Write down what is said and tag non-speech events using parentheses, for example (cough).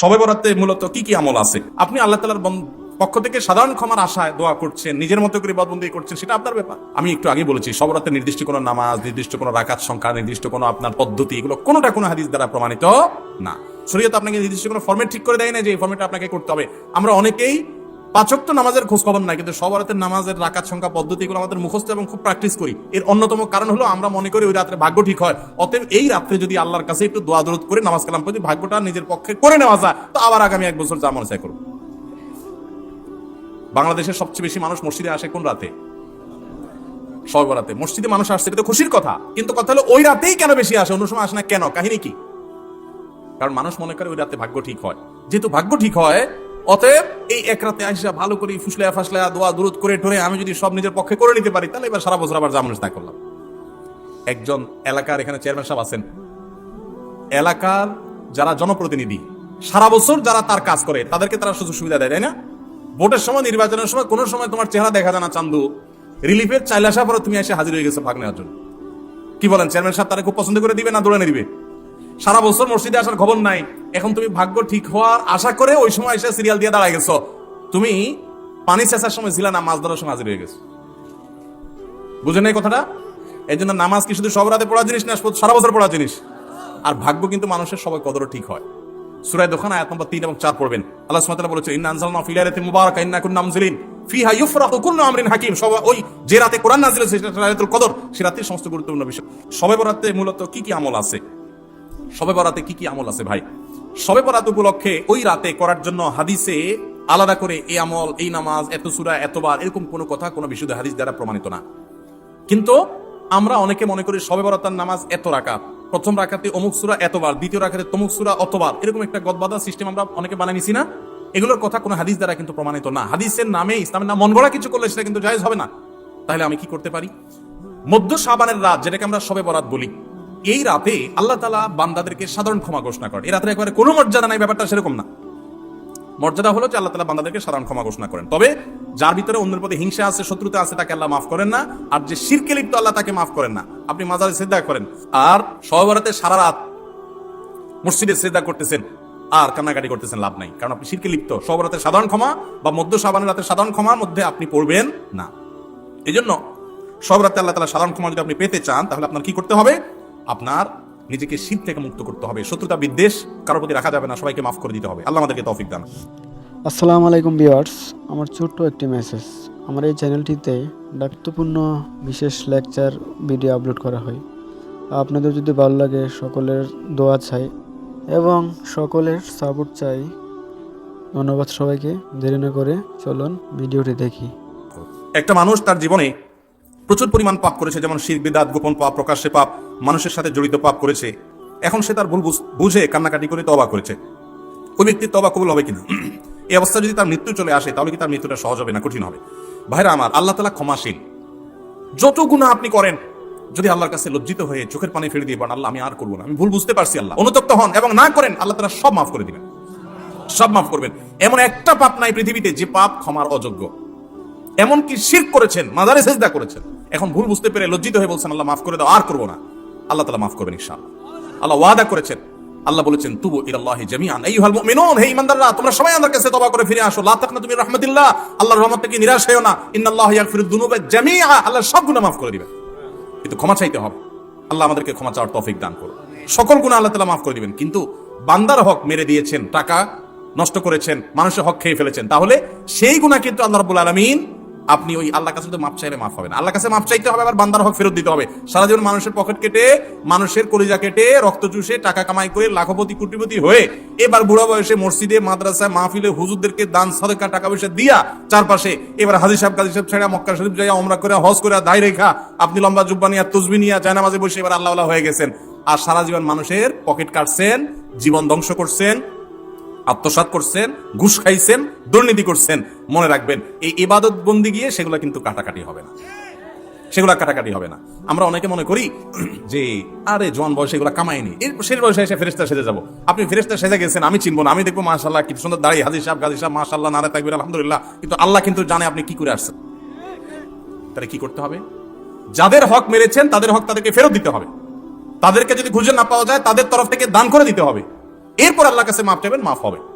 সবে বরাতে মূলত কি কি আমল আছে? আপনি আল্লাহ তালার পক্ষ থেকে সাধারণ ক্ষমার আশায় দোয়া করছেন, নিজের মতো করে বদবন্দি করছেন, সেটা আপনার ব্যাপার। আমি একটু আগে বলেছি সবরাতে নির্দিষ্ট কোনো নামাজ, নির্দিষ্ট কোনো রাকাত সংখ্যা, নির্দিষ্ট কোনো আপনার পদ্ধতি, এগুলো কোনোটা কোনো হাদিস দ্বারা প্রমাণিত না। শরীয়ত আপনাকে নির্দিষ্ট কোনো ফর্মেট ঠিক করে দেয় না যে এই ফর্মেটটা আপনাকে করতে হবে। আমরা অনেকেই পাচক তো নামাজের খোঁজ খবর নাই, কিন্তু সব রাতের নামাজের রাকাত সংখ্যা পদ্ধতি এগুলো আমাদের মুখস্থ এবং খুব প্র্যাকটিস করি। এর অন্যতম কারণ হলো আমরা মনে করি ওই রাত্রে ভাগ্য ঠিক হয়, অতএব এই রাত্রে যদি আল্লাহর কাছে একটু দোয়া দরদ করে নামাজ কালাম পড়ি ভাগ্যটা নিজের পক্ষে করে নেওয়া যায়, তো আবার আগামী এক বছর যা মনে চাই করব বাংলাদেশের সবচেয়ে বেশি মানুষ মসজিদে আসে কোন রাতে? সব রাতে মসজিদে মানুষ আসছে, এটা তো খুশির কথা, কিন্তু কথা হলো ওই রাতেই কেন বেশি আসে, অন্য সময় আসে না কেন? কাহিনী কি? কারণ মানুষ মনে করে ওই রাতে ভাগ্য ঠিক হয়। যেহেতু ভাগ্য ঠিক হয় অতএব এই এক রাতে আসা ভালো করে ফুসলায়া ফাসলায়া দোয়া দূরত করে টরে আমি যদি সব নিজের পক্ষে করে নিতে পারি, তাহলে এবার সারা বছর আবার জামানুষ না করলাম। একজন এলাকার এখানে চেয়ারম্যান সাহেব আছেন। এলাকার যারা জনপ্রতিনিধি, সারা বছর যারা তার কাজ করে, তাদেরকে তারা সুযোগ সুবিধা দেয়, তাই না? ভোটের সময়, নির্বাচনের সময়, কোনো সময় তোমার চেহারা দেখা যায় না চান্দু। রিলিফের চাইলে পরে তুমি এসে হাজির হয়ে গেছো ভাগ নেওয়ার জন্য। কি বলেন, চেয়ারম্যান সাহেব তারা খুব পছন্দ করে দিবে না দৌড়ে দিবে? সারা বছর মসজিদে আসার খবর নাই। এখন তুমি ভাগ্য ঠিক হওয়ার আশা করে ওই সময় এসে সিরিয়াল দিয়ে দাঁড়ায় গেছো। তুমি পানি চেঁচার সময় ছিল না মাছ ধরার সময় হাজির হয়ে গেছো। বুঝেন এই কথাটা? এই জন্য নামাজ কি শুধু সব রাতে পড়া জিনিস না, সারা বছর পড়া জিনিস? আর ভাগ্য কিন্তু মানুষের সবাই কদরও ঠিক হয়। সুরায় দোকান আয়াত নম্বর তিন এবং চার পড়বেন। আল্লাহ সুবহানাহু বলেছে, ইন্না আনজালনা ফি লাইলাতিন মুবারাকা, ইন্না কুন্না মুনজিলিন। ফিহা ইউফরাকু কুল্লু আমরিন হাকিম। সব ওই যে রাতে কোরআন নাযিল হয়েছে, সেটা লাইলাতুল কদর, সে রাতের সমস্ত গুরুত্বপূর্ণ বিষয়। সবে বরাতে মূলত কি কি আমল আছে? সবে বরাতে কি কি আমল আছে ভাই? সবে বরাত উপলক্ষে ওই রাতে করার জন্য হাদিসে আলাদা করে এই আমল, এই নামাজ, এত সুরা এতবার এরকম কোনো কথা, কোনো বিশুদ্ধ হাদিস দ্বারা প্রমাণিত না। কিন্তু আমরা অনেকে মনে করি সবে বরাতার নামাজ এত রাকাত। প্রথম রাখাতে অমুক সুরা এতবার দ্বিতীয় রাখাতে তমুক সুরা অতবার এরকম একটা গদবাদা সিস্টেম আমরা অনেকে বানিয়ে নিছি না। এগুলোর কথা কোনো হাদিস দ্বারা কিন্তু প্রমাণিত না। হাদিসের নামে ইসলামের নাম মন গড়া কিছু করলে সেটা কিন্তু জায়েজ হবে না। তাহলে আমি কি করতে পারি? মধ্য সাবানের রাত, যেটাকে আমরা সবে বরাত বলি এই রাতে আল্লাহ তালা বান্দাদেরকে সাধারণ ক্ষমা ঘোষণা করে এই রাতে একবারে কোনো মর্যাদা নাই, ব্যাপারটা সেরকম না। মর্যাদা হলো যে আল্লাহ তালা বান্দাদেরকে সাধারণ ক্ষমা ঘোষণা করেন। তবে যার ভিতরে অন্যের প্রতি হিংসা আছে, শত্রুতা আছে, তাকে আল্লাহ মাফ করেন না। আর যে শিরকে লিপ্ত, আল্লাহ তাকে মাফ করেন না। আপনি মাজারে শ্রদ্ধা করেন। আর সহবরাতে সারা রাত মসজিদে শ্রদ্ধা করতেছেন, আর কান্নাকাটি করতেছেন, লাভ নাই। কারণ আপনি শিরকে লিপ্ত। সহবরাতের সাধারণ ক্ষমা বা মধ্য সাবানের রাতের সাধারণ ক্ষমার মধ্যে আপনি পড়বেন না। এই জন্য সহবরাতে আল্লাহ তালা সাধারণ ক্ষমা যদি আপনি পেতে চান, তাহলে আপনার কি করতে হবে? আপনার নিজেকে শীত থেকে মুক্ত করতে হবে। শত্রুতা বিদ্বেষ কারোর প্রতি রাখা যাবে না সবাইকে মাফ করে দিতে হবে। আল্লাহ আমাদেরকে তৌফিক দান। আসসালামু আলাইকুম ভিউয়ার্স আমার ছোট্ট একটি মেসেজ আমার এই চ্যানেলটিতে গুরুত্বপূর্ণ বিশেষ লেকচার ভিডিও আপলোড করা হয়। আপনাদের যদি ভালো লাগে সকলের দোয়া চাই এবং সকলের সাপোর্ট চাই। ধন্যবাদ সবাইকে। দেরি না করে চলুন ভিডিওটি দেখি। একটা মানুষ তার জীবনে প্রচুর পরিমাণ পাপ করেছে যেমন শির বিদাত গোপন পাপ প্রকাশ্যে পাপ। মানুষের সাথে জড়িত পাপ করেছে। এখন সে তার ভুল বুঝে কান্নাকাটি করে তবা করেছে। ওই ব্যক্তির তবা কবুল হবে কিনা? এই অবস্থা যদি তার মৃত্যু চলে আসে, তাহলে কি তার মৃত্যুটা সহজ হবে না কঠিন হবে? ভাইরা আমার, আল্লাহ তালা ক্ষমাশীল। যত গুণা আপনি করেন, যদি আল্লাহর কাছে লজ্জিত হয়ে চোখের পানি ফেলে দিয়ে পারেন আল্লাহ আমি আর করব না। আমি ভুল বুঝতে পারছি আল্লাহ। অনুতপ্ত হন এবং না করেন, আল্লাহ তালা সব মাফ করে দিবেন। সব মাফ করবেন। এমন একটা পাপ নাই পৃথিবীতে যে পাপ ক্ষমার অযোগ্য। এমনকি শির করেছেন মাজারে সেজদা করেছেন। এখন ভুল বুঝতে পেরে লজ্জিত হয়ে বলছেন, আল্লাহ মাফ করে দাও, আর করব না। আল্লাহ তালা মাফ করবেন ইনশাআল্লাহ। আল্লাহ ওয়াদা করেছেন। আল্লাহ বলেছেন, তুবু ইলাল্লাহি জামিআন। আইয়ুহাল মুমিনুন, হে ঈমানদাররা, তোমরা সবাই আল্লাহর কাছে তওবা করে ফিরে আসো। লা তাকনা তুমি রাহমাতিল্লাহ। আল্লাহর রহমত থেকে নিরাশ হয়ো না। ইন্নাল্লাহ ইয়াগফিরুদ দুনুবা জামিআ। আল্লাহ সব গুনাহ মাফ করে দিবেন। কিন্তু ক্ষমা চাইতে হবে। আল্লাহ আমাদেরকে ক্ষমা চাওয়ার তৌফিক দান করুন। সকল গুনাহ আল্লাহ তাআলা মাফ করে দিবেন। কিন্তু বান্দার হক মেরে দিয়েছেন, টাকা নষ্ট করেছেন, মানুষের হক খেয়ে ফেলেছেন, তাহলে সেই গুনাহ কিন্তু আল্লাহ রাব্বুল আলামিন আপনি ওই আল্লাহ কাছে মাপ চাইলে মাফ হবে না। আল্লাহ কাছে মাপ চাইতে হবে, আবার বান্দার হক ফেরত দিতে হবে। সারা জীবন মানুষের পকেট কেটে, মানুষের কলিজা কেটে, রক্ত চুষে, টাকা কামাই করে, লাখপতি, কোটিপতি হয়ে এবার বুড়া বয়সে মসজিদে, মাদ্রাসায়, মাহফিলে হুজুরদেরকে দান, সদকা টাকা পয়সা দিয়া চারপাশে এবার হাজির সাহেব, কাজী সাহেব ছেড়া মক্কা শরীফ যাইয়া ওমরা করে হজ করে দায় রেখা আপনি লম্বা জুব্বা নিয়া, তসবি নিয়া, জায়নামাজে বসে এবার আল্লাহ আল্লাহ হয়ে গেছেন। আর সারা জীবন মানুষের পকেট কাটছেন, জীবন ধ্বংস করছেন আত্মসাত করছেন, ঘুষ খাইছেন দুর্নীতি করছেন, মনে রাখবেন, এই ইবাদত বন্দি গিয়ে সেগুলো কিন্তু কাটাকাটি হবে না। সেগুলা কাটাকাটি হবে না। আমরা অনেকে মনে করি (clears throat) যে, আরে জোয়ান বয়সে এগুলো কামাইনি এর শেষ বয়সে এসে ফেরেস্তা সেজে যাব। আপনি ফেরেস্তা সেজে গেছেন, আমি চিনবো না। আমি দেখব মাশাল্লাহ কি সুন্দর দাঁড়িয়ে, হাজির সাহেব, গাজী সাহেব মাশাল্লাহ নারে থাকবেন আলহামদুলিল্লাহ। কিন্তু আল্লাহ কিন্তু জানে আপনি কি করে আসছেন। তাহলে কি করতে হবে? যাদের হক মেরেছেন, তাদের হক তাদেরকে ফেরত দিতে হবে। তাদেরকে যদি খুঁজে না পাওয়া যায়, তাদের তরফ থেকে দান করে দিতে হবে। এরপর আল্লাহ কাছে মাপ চাইবেন, মাফ হবে।